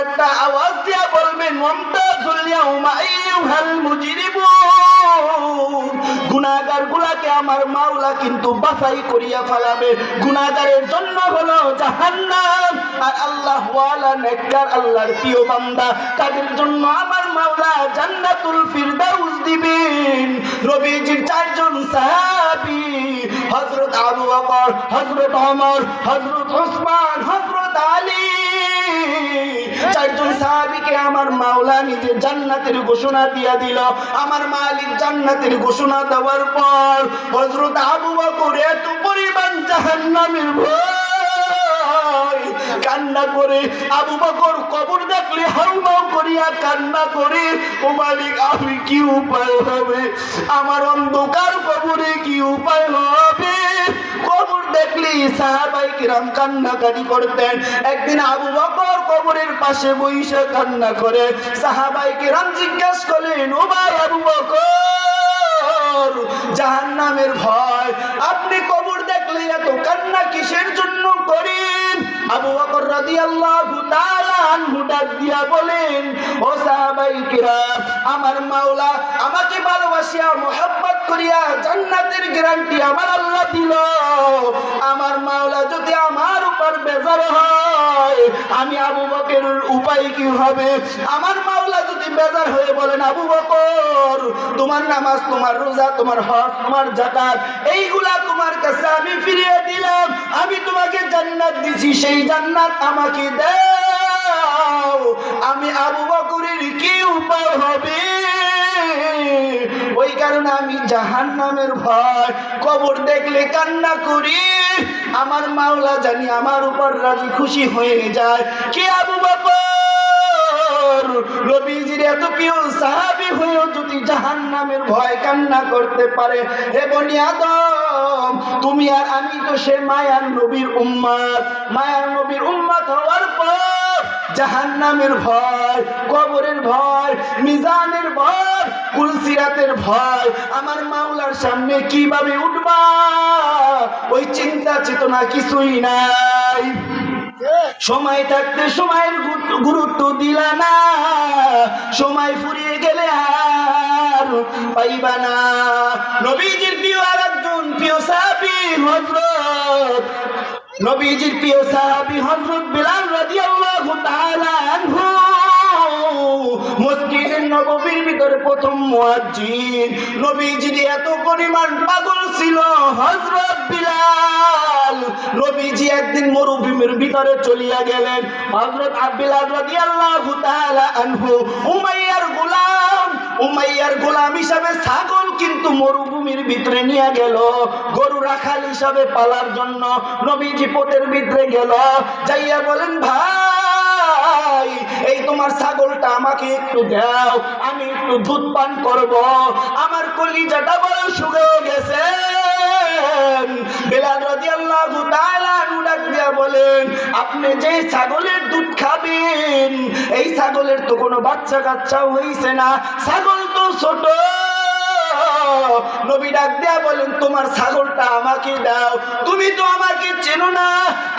একটা আওয়াজ দিয়া বলবেন গুনাহগার গুলাকে আমার মাওলা কিন্তু বাছাই করিয়া ফেলাবে। গুনাহগারের জন্য হলো জাহান্নাম। আর আল্লাহ ওয়ালা নেককার আল্লাহর প্রিয় বান্দা। তাদের জন্য আমার মাওলা জান্নাতুল ফিরদাউস দিবেন। নবীজির চারজন সাহাবী, হযরত আবু বকর, হযরত ওমর, হযরত ওসমান, হযরত আলী। চারজন সাহাবীকে আমার মাওলা নিজে জান্নাতের ঘোষণা দিয়া দিল। আমার মালিক জান্নাতের ঘোষণা দেওয়ার পর হযরত আবু বকর এত পরিমাণ জাহান্নামের ভয় কান্না করে আবু বকর কবর দেখলে হাউমাউ করিয়া কান্না করে, ও মালিক, আমি কি উপায় হবে? আমার অন্ধকার কবরে কি উপায় হবে? কবর দেখলি সাহাবাই কিরাম কান্নাকাটি করতেন। একদিন আবু বকর কবরের পাশে বইসে কান্না করে। সাহাবাই কিরাম জিজ্ঞাসা করলেন, ও ভাই আবু বকর, জাহান্নামের ভয়, আপনি কবর দেখলে এত কান্না কিসের জন্য করেন? আবু বকর রাদিয়াল্লাহু তাআলা আনহু ডাক দিয়া বলেন, ও সাহাবাই কিরাম, আমার মাওলা আমাকে ভালোবাসিয়া, মোহাব্বত করিয়া জান্নাতের গ্যারান্টি আমার আল্লাহ দিল। আমার মাওলা যদি আমার উপর বেজার হয়, আমি আবু বকরের উপায় কি হবে? আমার মাওলা যদি বেজার হয়ে বলেন, আবু বকর, তোমার নামাজ, তোমার রোজা, তোমার হজ, তোমার জাকাত এইগুলা তোমার কাছে আমি ফিরিয়ে দিলাম, আমি তোমাকে জান্নাত দিছি, সেই জান্নাত আমাকে দাও, আমি আবু বকরের কি উপায় হবে? ওই কারণে আমি জাহান নামের ভয়, কবর দেখলে কান্না করি। আমার মাওলা জানি আমার উপর রাজি খুশি হয়ে যায়। কে আবু নবীজির এত প্রিয় সাহাবী হয়েও যদি জাহান নামের ভয় কান্না করতে পারে, হে তুমি আর আমি তো সে মায়ার নবীর উম্মাদ। মায়ার নবীর উম্মাদ হওয়ার পর জাহান নামের ভয়, কবরের ভয়, মিজানের ভয়, কুলসিরাতের ভয়। আমার মাওলার সামনে কীভাবে উঠবা? ওই চিন্তা চেতনা কিছুই নাই। সময় থাকতে সময়ের গুরুত্ব- দিলা না। সময় ফুরিয়ে গেলে আর পাইবা না। নবীজির প্রিয় আর একজন প্রিয় সাহাবী হযরত নবীজির প্রিয় সাহাবী হযরত বিলাল রাদিয়াল্লাহু তাআলা আনহু। মসজিদের নববীর ভিতরে প্রথম মুয়াজ্জিন। নবীজির এত পরিমাণ পাগল ছিল, হযরত বিলাল। নবীজি একদিন মরুভূমির ভিতরে চলিয়া গেলেন। হযরত আব্দুল্লাহ রাদিয়াল্লাহু তাআলা আনহু, উমাইয়ার গোলাম। উমাইয়ার গোলাম হিসাবে ছাগল কিন্তু মরুভূমির ভিতরে নিয়ে গেল। গরু রাখাল হিসাবে পালার জন্য নবীজি পোতের ভিতরে গেল। যাইয়া বলেন, ভাই, এই তোমার ছাগলটা আমাকে একটু দাও, আমি একটু দুধ পান করব। আমার কলিজাটা বড় শুকিয়ে গেছে। বেলাল রাদিয়াল্লাহু তাআলা ডাক দিয়া বলেন, আপনি যে ছাগলের দুধ খাবেন, এই ছাগলের তো কোনো বাচ্চা কাচ্চা হইছে না। ছাগল তো ছোট নবী ডাক দেয়া বলেন, তোমার ছাগলটা আমাকে দাও। তুমি তো আমাকে চেনো না।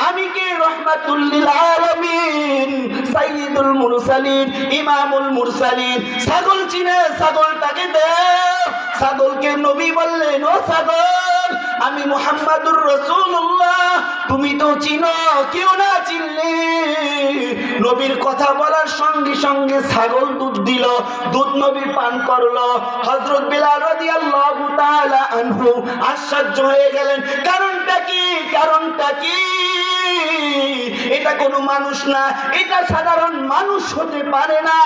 আমি কে? রহমাতুল্লিল আলামিন। সাইয়্যিদুল মুরসালিন, ইমামুল মুরসালিন। ছাগল চিনে, ছাগলটাকে দাও। ছাগলকে নবী বললেন, ও ছাগল, আমি মুহাম্মাদুর রাসূলুল্লাহ। তুমি তো চিনো, কেউ না চিনলে। নবীর কথা বলার সঙ্গে সঙ্গে ছাগল দুধ দিল, দুধ নবী পান করল। হযরত বিলাল রাদিয়াল্লাহু আশ্চর্য হয়ে গেলেন। কারণটা কি? কারণটা কি? এটা কোনো মানুষ না, এটা সাধারণ মানুষ হতে পারে না।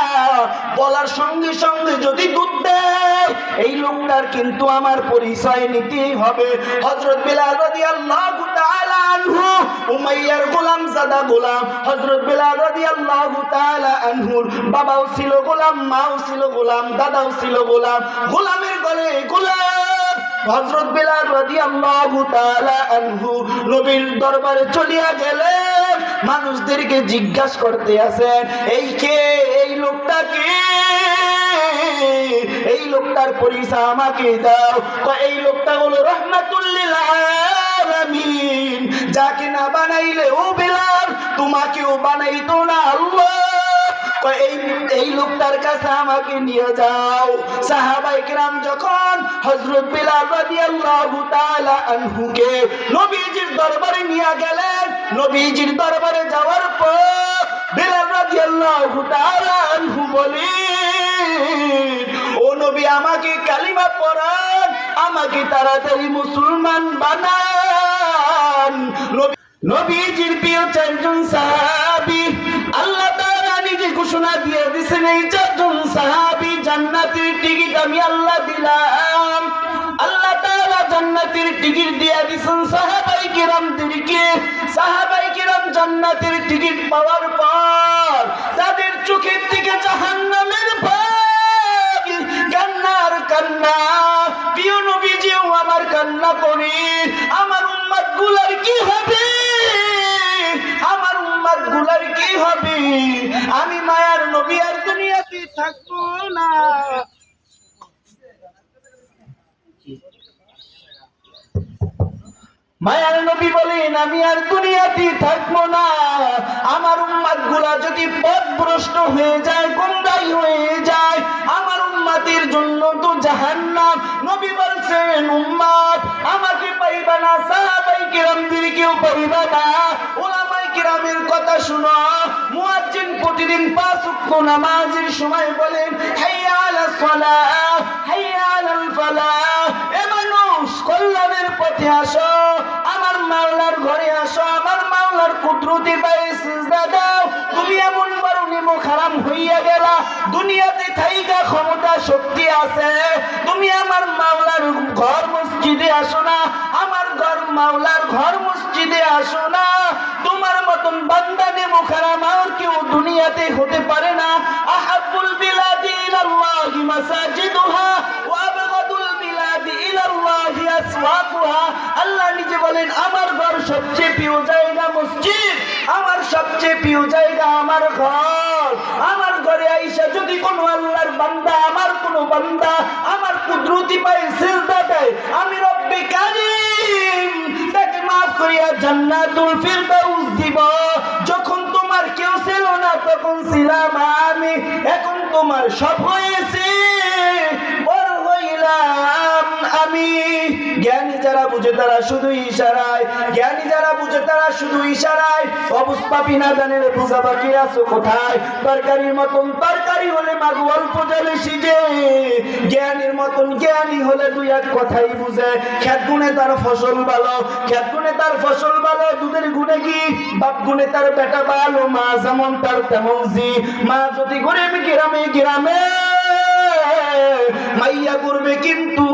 বলার সঙ্গে সঙ্গে যদি দুধ দেয়, এই লোকটার কিন্তু আমার পরিচয় নিতেই হবে। হজরত বিলাল রাদিয়াল্লাহু আনহু, উমাইয়ার গোলাম জাদা গোলাম আনহুর বাবাও ছিল গোলাম, মাও ছিল গোলাম, দাদাও ছিল গোলাম। গোলামের গলে গোলাম আনহু নবীর দরবারে চলিয়া গেলেন। মানুষদেরকে জিজ্ঞাসা করতে আছেন এই কে? এই লোকটা কে? এই লোকটার পরিচয় আমাকে দাও। তো এই লোকটা যাকে না বানাইলে ও বিলাল, তোমাকেও বানাইতো না আল্লাহ। এই এই লোকটার কাছে আমাকে নিয়ে যাও। সাহাবাই কিরাম যখন হযরত বিলাল রাদিয়াল্লাহু তাআলা আনহুকে নবীজির দরবারে নিয়ে গেলেন, নবীজির দরবারে যাওয়ার পর বিলাল রাদিয়াল্লাহু তাআলা আনহু বলেন, ও নবী, আমাকে কালিমা পড়ান, আমাকে তাড়াতাড়ি মুসলমান বানান। নবী নবীজির প্রিয় চারজন সাহাবী, আল্লাহ নিজে ঘোষণা দিয়ে এই চারজন সাহাবী জান্নাতের টিকিট আমি আল্লাহ দিলাম। আল্লাহ টিকিট দিয়ে সাহাবাই কিরামদেরকে সাহাবাই কিরাম জান্নাতের টিকিট পাওয়ার পর তাদের চোখের থেকে জাহান্নামের কান্নার কান্না। প্রিয় নবীজিও আমার কান্না করে। আমার উম্মতগুলার কি হবে? আমার উম্মতগুলার কি হবে? আমি মায়ার নবী আর দুনিয়াতে থাকব না। মায়ার নবী বলেন, আমি আর দুনিয়াতে থাকব না। আমার উম্মাদগুলা যদি পথভ্রষ্ট হয়ে যায় গুমরাই হয়ে জাহান্নাম। নবী বলছেন, উম্মাদ, আমাকে পাইবা না, সাহাবাই কিরামদের কেউ পাইবা না। ওলামাই কিরামের কথা শুনো। মুয়াজ্জিন প্রতিদিন পাঁচ ওয়াক্ত নামাজের সময় বলেন হাইয়া আলাস সালাহ হাইয়া এ মানুষ কল্যাণের পথে আসো। মাওলার ঘরে আসো, আমার মাওলার কুদরতি পায়ে সিজদা দাও। তুমি এমন বড় নিমো খারাপ হইয়া গেলা। দুনিয়াতে থাইকা ক্ষমতা শক্তি আছে। তুমি আমার মাওলার ঘর মসজিদে আসো না, আমার ঘর মাওলার ঘর মসজিদে আসো না। তোমার মতন বান্দা নেমো খারাপ আর কেউ দুনিয়াতে হতে পারে না। আহাবুল বিলাদি ইলাল্লাহি মাসাজিদুহা ওয়া আবগাদুল বিলাদি ইলাল্লাহি আসওয়াকুহা আল্লাহ নিজে বলেন, আমার ঘর সবচেয়ে প্রিয় জায়গা মসজিদ। আমার সবচেয়ে প্রিয় জায়গা আমার ঘর। আমার ঘরে আইসা যদি কোনো আল্লাহর বান্দা, আমার কোনো বান্দা আমার কুদরতি পায়ে সিজদা দেয়, আমি রব্বে কারীম, তাকে মাফ করিয়া জান্নাতুল ফিরদাউস দিব। যখন তোমার কেউ ছিল না, তখন ছিলাম আমি। এখন তোমার সব হয়েছে। বড় হইলাম। আমি জ্ঞানী যারা বুঝে তারা শুধু ইশারায়। জ্ঞানী যারা বুঝে তারা শুধু ইশারায়। অবস্থাপি না জানে বুঝা বাকি আছো কোথায়? তরকারির মতন তরকারি হলে মাগু অল্প জলে সিজে। জ্ঞানীর মতন জ্ঞানী হলে দুই এক কথাই বুঝে। খেত গুনে তার ফসল ভালো খেত গুনে তার ফসল ভালো, দুধের গুনে কি? বাপ গুনে তার বেটা ভালো, মা যেমন তার তেমন জি। মা যদি গরিব, গ্রামে গ্রামে। মাইয়া করবে কিন্তু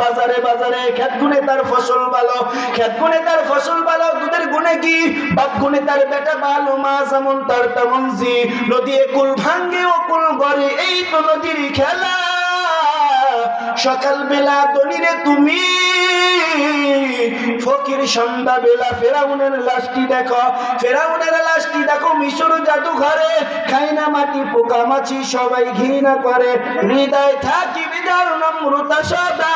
বাজারে বাজারে খেত গুনে তার ফসল ভালো, খেত গুনে তার ফসল ভালো, দুধের গুনে কি? বাপ গুনে তার বেটা ভালো মা যেমন তার তেমন জি। নদী কুল ভাঙ্গে ও কুল গড়ে, এই তো নদীর খেলা। সকাল বেলা দলিরে তুমি। ফকির সন্ধ্যা বেলা ফেরাউনের লাশটি দেখো। ফেরাউনের লাশটি দেখো মিশর জাদুঘরে। খাই না মাটি, পোকা মাছি সবাই ঘৃণা করে। হৃদয় থাকি বিদার নম্রতা সদা।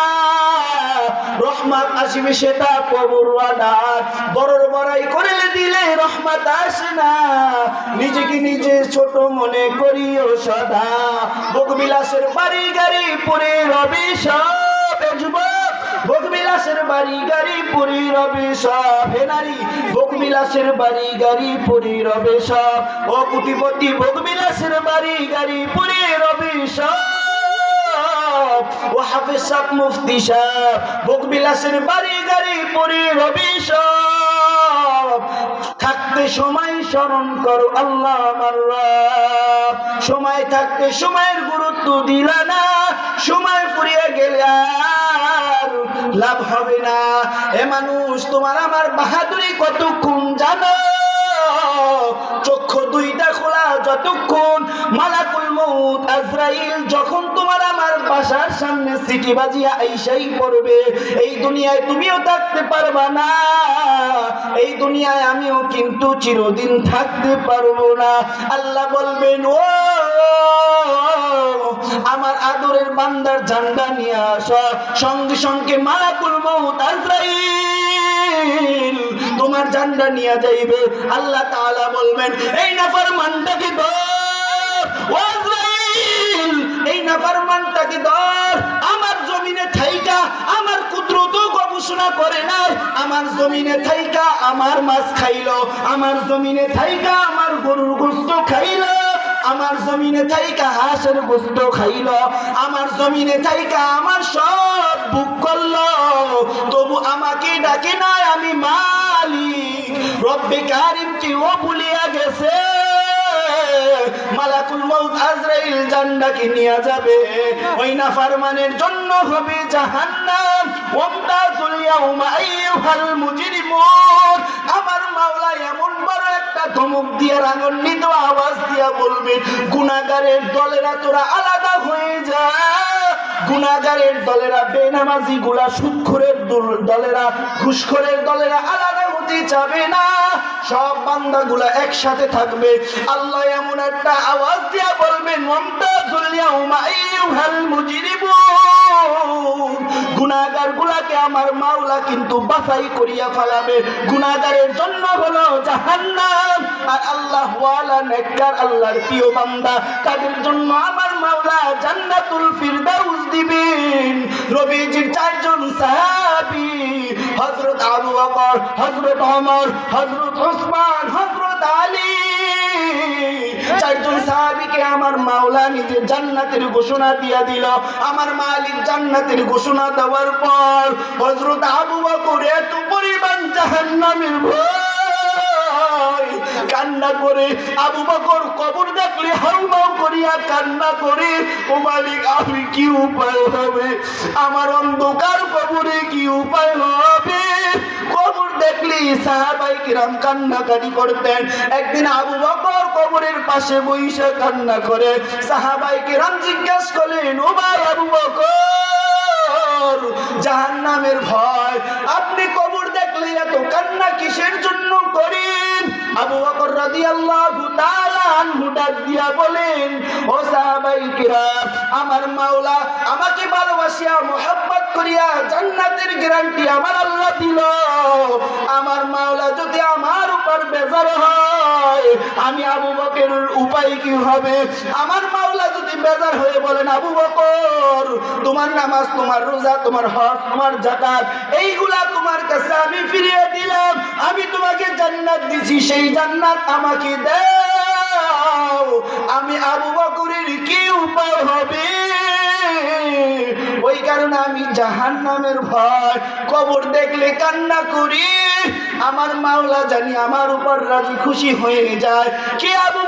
রহমত আসিবে সেটা কবর বড়র বড়াই করলে দিলে রহমত আসে না। নিজেকে নিজে ছোট মনে করিও সদা। ভোগবিলাসের বাড়ি গাড়ি পরে রবি সব যুবক। ভোগবিলাসের বাড়ি গাড়ি পুরী রবে সব হে নারী। ভোগবিলাসের বাড়ি গাড়ি পুরী রবে সব। ও কুটিপতি ভোগবিলাসের বাড়ি গাড়ি পুরী হাফিজ সাহ মুফতি সাহ ভোগবিলাসের বাড়ি গাড়ি পুরী রবি থাকতে সময় স্মরণ করো আল্লাহ সময় থাকতে সময়ের গুরুত্ব দিলা না, সময় ফুরিয়ে গেলে লাভ হবে না। এ মানুষ, তোমার আমার বাহাদুরি কতক্ষণ জানো? চক্ষু দুইটা খোলা যতক্ষণ মালাকুল মউত আজরাইল যখন তোমার আমার বাসার সামনে সিটি বাজিয়া আইসাই পড়বে, এই দুনিয়ায় তুমিও থাকতে পারবা না, এই দুনিয়ায় আমিও কিন্তু চিরদিন থাকতে পারব না। আল্লাহ বলবেন, ও, আমার আদরের বান্দার ঝান্ডা নিয়ে আস। সঙ্গে সঙ্গে মালাকুল মউত আজরাইল তোমার ঝান্ডা নিয়ে যাইবে। আল্লাহ তাআলা বলবেন এই নাফরমানটাকে ধর এই আজরাইল, এই নাফরমানটাকে ধর আমার জমিনে থাইকা আমার কুদরত গবেষণা করে নাই। আমার জমিনে থাইকা আমার মাছ খাইলো। আমার জমিনে থাইকা আমার গরুর গোস্ত খাইলো। আমার জমিনে থাইকা হাঁসের গোস্ত খাইল, আমার জমিনে থাইকা আমার সব বুক করল। তবু আমাকে ডাকে নাই আমি মালিক। রব্বে কারিম কি ও ভুলিয়া গেছে। মালাকুল মউত আজরাইল জান্নাকে নিয়ে যাবে। ওই নাফরমানের জন্য হবে জাহান্নাম। ওমতাজুল ইয়াউমা আইয়ুহাল মুজরিমুন। আমার মাওলা এমন ধমক দিয়ে রাগান্বিত আওয়াজ দিয়া বলবে গুণাগারের দলেরা তোরা আলাদা হয়ে যা। গুণাগারের দলেরা বেনামাজি গুলা সুৎখোরের দল- দলেরা ঘুষখোরের দলেরা আলাদা হতে চাবে না। সব বান্দাগুলা একসাথে থাকবে। আল্লাহ এমন একটা আওয়াজ দিয়া বলবেন মমতাজুল গুলাকে আমার মাওলা কিন্তু করিয়া ফেলাবে। জন্য হলো আর আল্লাহ নেককার, আল্লাহর প্রিয় বান্দা। তাদের জন্য আমার মাওলা জান্নাতুল ফিরদাউস দিবেন। রবিজির চারজন সাহাবী হযরত আবু বকর হজরত ওমর হজরত ওসমান হজরত আলী। চারজন সাহাবিকে আমার মাওলা নিজে জান্নাতের ঘোষণা দিয়া দিল। আমার মালিক জান্নাতের ঘোষণা দেওয়ার পর হজরত আবু বকর এত পরিমাণ জাহান্নামের ভয় কান্না করে আবু বকর কবর দেখলে হাউমাউ করিয়া কান্না করে, ও মালিক, আমি কি উপায় হবে? আমার অন্ধকার কবরে কি উপায় হবে? কবর দেখলি সাহাবাই কিরাম কান্নাকাটি করতেন। একদিন আবু বকর কবরের পাশে বইসে কান্না করে, সাহাবাই কিরাম জিজ্ঞাসা করলেন, ও ভাই আবু বকর, জাহান্নামের ভয়, আপনি কবর এত কান্না কিসের জন্য করেন আবু বকর রাদিয়াল্লাহু তাআলা আনহু ডাক দিয়া বলেন, ও সাহাবাই কিরাম, আমার মাওলা আমাকে ভালোবাসিয়া, মোহাব্বত করিয়া জান্নাতের গ্যারান্টি আমার আল্লাহ দিল। আমার মাওলা যদি আমার উপর বেজার হয়, আমি আবু বকরের উপায় কি হবে? আমার মাওলা যদি বেজার হয়ে বলেন, আবু বকর, তোমার নামাজ, তোমার রোজা, তোমার হজ, তোমার জাকাত এইগুলা তোমার কাছে আমি ফিরিয়ে দিলাম, আমি তোমাকে জান্নাত দিছি, সেই জান্নাত আমাকে দাও। আমি আবু বকরের কি উপায় হবে? ওই কারণে আমি জাহান নামের ভয়, কবর দেখলে কান্না করি। আমার মাওলা জানি আমার উপর রাজি খুশি হয়ে যায়। কি আবু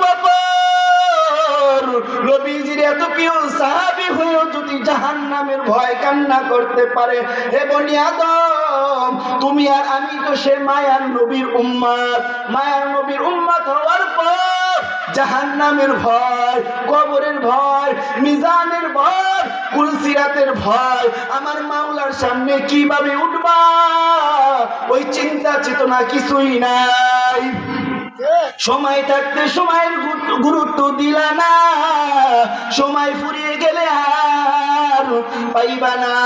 বকর রবিজির এত প্রিয় সাহাবি হয়েও যদি জাহান নামের ভয় কান্না করতে পারে, হে বনি আদম, তুমি আর আমি তো সে মায়ার নবীর উম্মাদ। মায়ার নবীর উম্মাদ হওয়ার পর জাহান নামের ভয়, কবরের ভয়, মিজানের ভয়, কুলসিরাতের ভয়, আমার মাওলার সামনে কীভাবে উঠবা? ওই চিন্তা চেতনা কিছুই নাই। সময় থাকতে সময়ের গুরুত্ব- দিলা না। সময় ফুরিয়ে গেলে আর পাইবা না।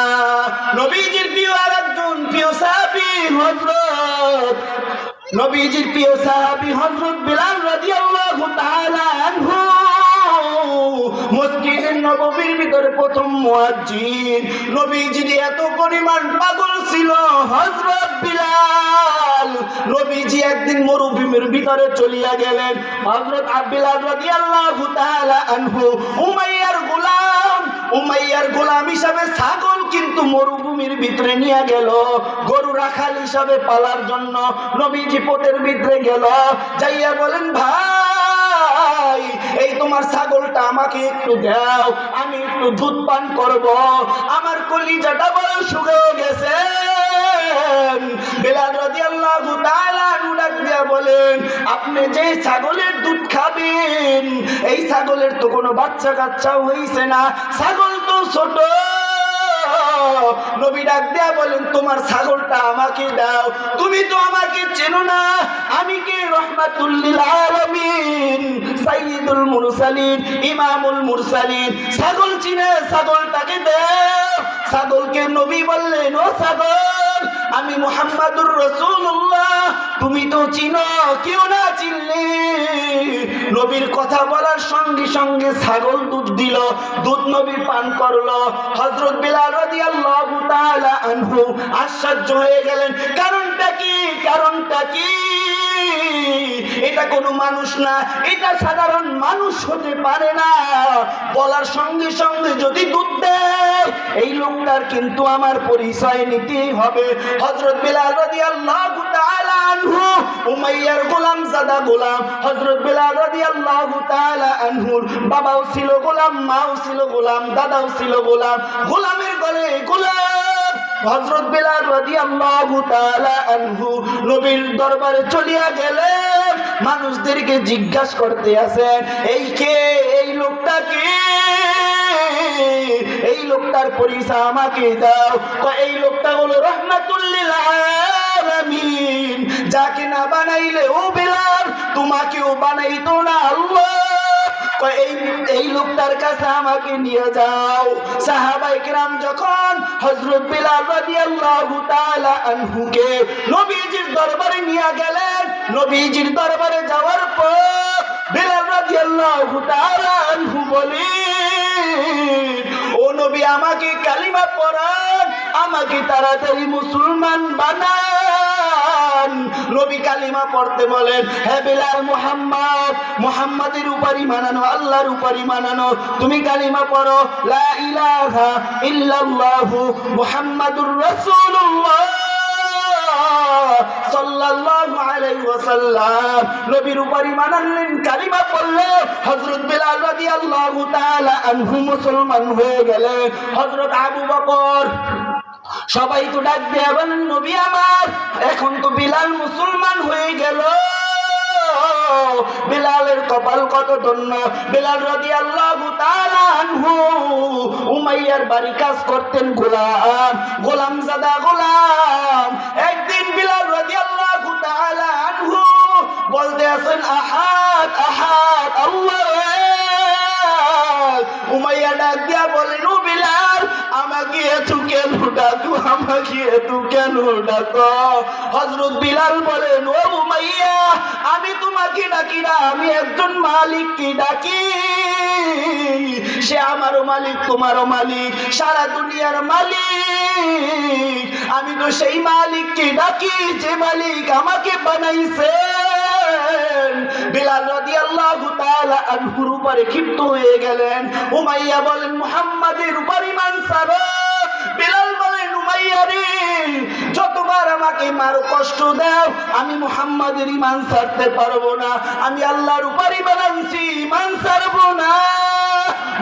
নবীজির প্রিয় আর একজন প্রিয় সাহাবি হজরত নবীজির প্রিয় সাহাবি হজরত বিলাল রাদিয়াল্লাহু তাআলা আনহু। মসজিদের নববীর ভিতরে প্রথম মুয়াজ্জিন। নবীজির এত পরিমাণ পাগল ছিল হযরত বিলাল। নবীজি একদিন মরুভূমির ভিতরে চলিয়া গেলেন। হযরত আব্দুল্লাহ রাদিয়াল্লাহু তাআলা আনহু, উমাইয়ার গোলাম উমাইয়ার গোলাম হিসাবে ছাগল কিন্তু মরুভূমির ভিতরে নিয়ে গেল। গরু রাখাল হিসাবে পালার জন্য নবীজি পোতের ভিতরে গেল। যাইয়া বলেন, ভাই, এই তোমার ছাগলটা আমাকে একটু দাও, আমি একটু দুধ পান করব। আমার কলিজাটা বড় শুকিয়ে গেছে। বেলাল রাদিয়াল্লাহু তাআলা ডাক দিয়া বলেন, আপনি যে ছাগলের দুধ খাবেন, এই ছাগলের তো কোনো বাচ্চা কাচ্চা হয়েছে না। ছাগল তো ছোট। নবী ডাক দেয়া বলেন, তোমার ছাগলটা আমাকে দাও। তুমি তো আমাকে চেনো না। আমি কে? রহমাতুল্লিল আলামিন। সাইয়্যিদুল মুরসালিন, ইমামুল মুরসালিন। ছাগল চিনে ছাগলটাকে দাও। ছাগলকে নবী বললেন, ও ছাগল, আমি মুহাম্মাদুর রাসূলুল্লাহ। তুমি তো চিনো, কেউ না চিনলে। নবীর কথা বলার সঙ্গে সঙ্গে ছাগল দুধ দিল, দুধ নবী পান করল। হযরত বিলাল রাদিয়াল্লাহু তাআলা আনহু আশ্চর্য হয়ে গেলেন। কারণটা কি? কারণটা কি? এটা কোনো মানুষ না, এটা সাধারণ মানুষ হতে পারে না। বলার সঙ্গে সঙ্গে যদি দুধ দেয়, এই লোকটার কিন্তু আমার পরিচয় নিতেই হবে। হজরত বিলাল রাদিয়াল্লাহু উমাইয়ার গোলাম গোলাম আনহুর বাবাও ছিল গোলাম, মাও ছিল গোলাম, দাদাও ছিল গোলাম, গোলামের গলে গোলাম। আনহু নবীর দরবারে চলিয়া গেলেন। মানুষদেরকে জিজ্ঞাসা করতে আছেন এই কে? এই লোকটা কে? এই লোকটার পরিচয় আমাকে দাও। এই লোকটা হলো রহমাতুল্লিল যাকে না বানাইলে ও বিলাল, তোমাকেও বানাইতো না আল্লাহ। এই এই লোকটার কাছে আমাকে নিয়ে যাও। সাহাবাই কিরাম যখন হযরত বিলাল রাদিয়াল্লাহু তাআলা আনহুকে নবীজির দরবারে নিয়ে গেলেন, নবীজির দরবারে যাওয়ার পর বিলাল রাদিয়াল্লাহু তাআলা আনহু বলি ও নবী, আমাকে কালিমা পড়ান, আমাকে তাড়াতাড়ি মুসলমান বানান। নবী কালিমা পড়তে বলেন, হে বিলাল মুহাম্মদ, মুহাম্মাদের উপরই মানানো, আল্লাহর উপরই মানানো, তুমি কালিমা পড়ো, লা ইলাহা ইল্লাল্লাহু মুহাম্মাদুর রাসূলুল্লাহ সাল্লাল্লাহু মুসলমান হয়ে গেলেন। হযরত আবু বকর সবাই তো ডাক নবী আমার, এখন তো বিলাল মুসলমান হয়ে গেল। বিলালের কপাল কত ধন্য। বিলাল রদি আল্লাহ উমাইয়ার বাড়ি কাজ করতেন গোলাম। গোলাম জাদা গোলাম। একদিন বিলাল রদি আল্লাহ বলতে আছেন, আহাদ আহাদ, আল্লাহ। উমাইয়া ডাক দিয়া বলেন ও বিলাল, আমাকে এত কেন ডাকো? আমাকে এত কেন ডাকো? হজরত বিলাল বলেন ও উমাইয়া আমি তোমাকে ডাকি না, আমি একজন মালিক মালিককে ডাকি। সে আমারও মালিক, তোমারও মালিক, সারা দুনিয়ার মালিক। আমি তো সেই মালিককে ডাকি, যে মালিক আমাকে বানাইছে। বিলাল রাদিয়াল্লাহু তাআলা আনহুর উপরে ক্ষিপ্ত হয়ে গেলেন। উমাইয়া বলেন, মুহাম্মাদের উপর ছাড়ো বিলাল বলেন, উমাইয়া রে, যতবার আমাকে মারো কষ্ট দাও, আমি মুহাম্মাদের ঈমান ছাড়তে পারব না। আমি আল্লাহর উপর ঈমান আনছি ঈমান না।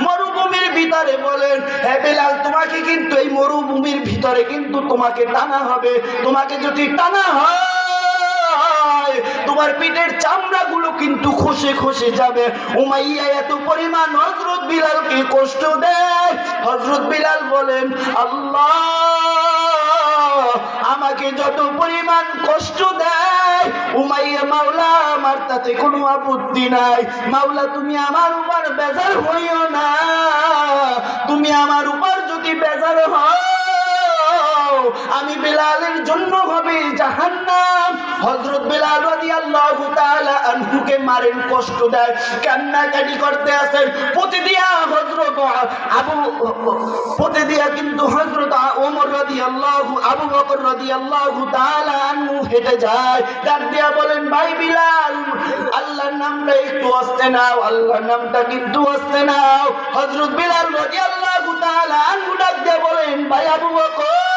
মরুভূমির ভিতরে বলেন, হে বিলাল, তোমাকে কিন্তু এই মরুভূমির ভিতরে কিন্তু তোমাকে টানা হবে। তোমাকে যদি টানা হয় তোমার পিঠের চামড়া গুলো কিন্তু খসে খসে যাবে। উমাইয়া এত পরিমাণ হজরত বিলালকে কষ্ট দেয়। হজরত বিলাল বলেন, আল্লাহ, আমাকে যত পরিমাণ কষ্ট দেয়, উমাইয়া মাওলা, আমার তাতে কোনো আপত্তি নাই। মাওলা, তুমি আমার উপর বেজার হইও না। তুমি আমার উপর যদি বেজার হও আমি বিলালের জন্য হবে জাহান্নাম। হযরত বিলাল রাদিয়াল্লাহু তাআলা আনহুকে মারেন কষ্ট দেয় কান্নাকাটি করতে আছেন পতি দিয়া হযরত আবু পতি দিয়া কিন্তু হযরত ওমর রাদিয়াল্লাহু, আবু বকর রাদিয়াল্লাহু তাআলা আনহু হেঁটে যায়। ডাক দিয়া বলেন, ভাই বিলাল, আল্লাহর নামটা একটু আসতে নাও, আল্লাহর নামটা কিন্তু আসতে নাও। হযরত বিলাল রাদিয়াল্লাহু তাআলা আনহু ডাক দিয়া বলেন, ভাই আবু বকর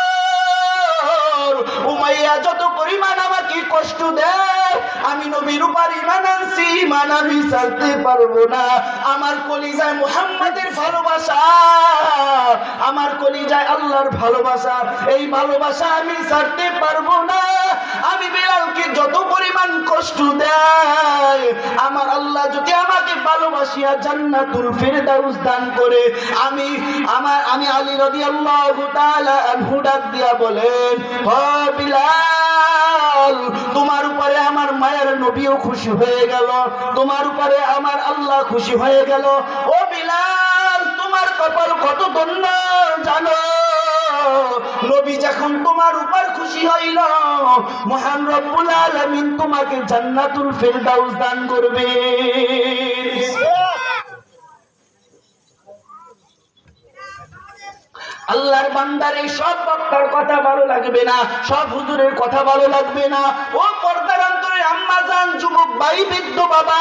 উমাইয়া যত পরিমাণ আমাকে কষ্ট দেয়, আমি নবীর উপর ইমান আনছি ইমান আমি পারব না। আমার কলিজায় মুহাম্মাদের ভালোবাসা, আমার কলিজায় আল্লাহর ভালোবাসা, এই ভালোবাসা আমি ছাড়তে পারব না। আমি যত পরিমাণ কষ্ট দেয়, আমার আল্লাহ যদি আমাকে ভালোবাসিয়া জান্নাতুল ফেরদাউস দান করে, আমি, আমার, আমি আলী রাদিয়াল্লাহু তাআলা আনহু ডাক দিয়া বলেন বিলাল, তোমার উপরে আমার মায়ের নবীও খুশি হয়ে গেল। তোমার উপরে আমার আল্লাহ খুশি হয়ে গেল। ও বিলাল, তোমার কপাল কত ধন্য জানো। নবী যখন তোমার উপর খুশি হইল, মহান রব্বুল আলামিন তোমাকে জান্নাতুল ফেরদাউস দান করবে। আল্লাহর বান্দার এই সব বক্তার কথা ভালো লাগবে না, সব হুজুরের কথা ভালো লাগবে না। ও পর্দার অন্তরে আম্মা যান যুবক ভাই, বৃদ্ধ বাবা,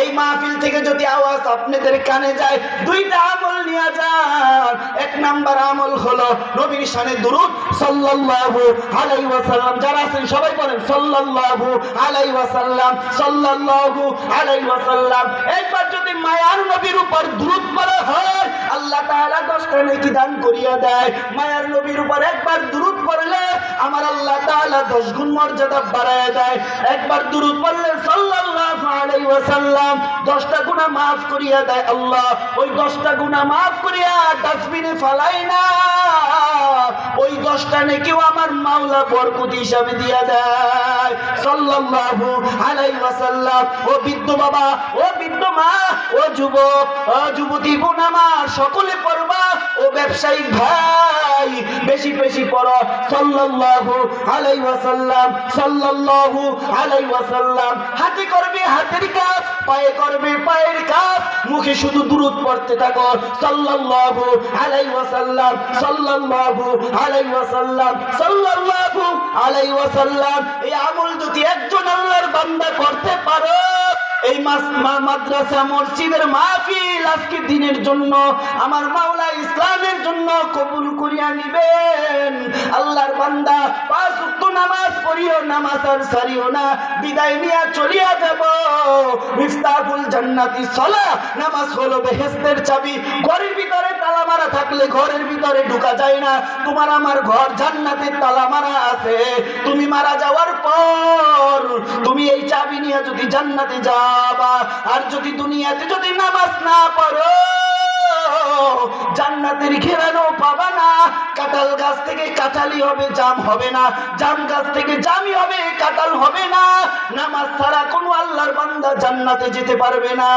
এই মাহফিল থেকে যদি আওয়াজ আপনাদের কানে যায়, দুইটা নিয়ে যান। এক নাম্বার আমল হলো নবীর শানে দুরুদ, সাল্লাল্লাহু আলাইহি ওয়াসাল্লাম। যারা আছেন সবাই বলেন, সাল্লাল্লাহু আলাইহি ওয়াসাল্লাম, সাল্লাল্লাহু আলাইহি ওয়াসাল্লাম। একবার যদি মায়ার নবীর উপর দুরুদ পড়া হয়, আল্লাহ তাআলা নেকি দান করিয়া দেয়। মায়ার নবীর উপর একবার দুরুদ পড়লে, আমার আল্লাহ তাআলা দশ গুণ মর্যাদা বাড়ায় দেয়। একবার দুরুদ পড়লে, সাল্লাল্লাহু করিয়া দেয় আল্লাহ। ওই করিয়া ডাস্টবিনে ফালাই না। ওই দশটা নেকিও আমার মাওলা হিসাবে দিয়া দেয়। ওয়াসাল্লাম, ও বাবা, ও মা, ও যুবক, ও যুবতী আমার সকলে পড়বা, ও ব্যবসায়িক ভাই, বেশি বেশি পড়ো। সাল্লাল্লাহু আলাইহি ওয়াসাল্লাম, সাল্লাল্লাহু আলাইহি ওয়াসাল্লাম, হাতে করবে হাতের কাজ, পায়ে করবে পায়ের কাজ। মুখে শুধু দুরুদ পড়তে থাকো। সাল্লাল্লাহু আলাইহি ওয়াসাল্লাম, সাল্লাল্লাহু আলাইহি ওয়াসাল্লাম, সাল্লাল্লাহু আলাইহি ওয়াসাল্লাম। এই আমল যদি একজন আল্লাহর বান্দা করতে পারো, এই মাদ্রাসা, মসজিদের মাহফিল আজকে দিনের জন্য, আমার মাওলা ইসলামের জন্য কবুল করিয়া নিবেন। আল্লাহর বান্দা, পাঁচ উক্ত নামাজ পড়িও, নামাজ আর সারিও না। বিদায় নিয়ে চলিয়া যাব। মিফতাহুল জান্নাতি সলা, নামাজ হলো বেহেস্তের চাবি। ঘরের ভিতরে তালা মারা থাকলে ঘরের ভিতরে ঢুকা যায় না। তোমার আমার ঘর জান্নাতের তালা মারা আছে। তুমি মারা যাওয়ার পর তুমি এই চাবি নিয়ে যদি জান্নাতে যাবা, আর যদি দুনিয়াতে যদি নামাজ না পড়ো জান্নাতের ঘেরানো পাবা না। কাঁঠাল গাছ থেকে কাঁঠালি হবে, জাম হবে না। জাম গাছ থেকে জামি হবে, কাঁঠাল হবে না। নামাজ ছাড়া কোনো আল্লাহর বান্দা জান্নাতে যেতে পারবে না।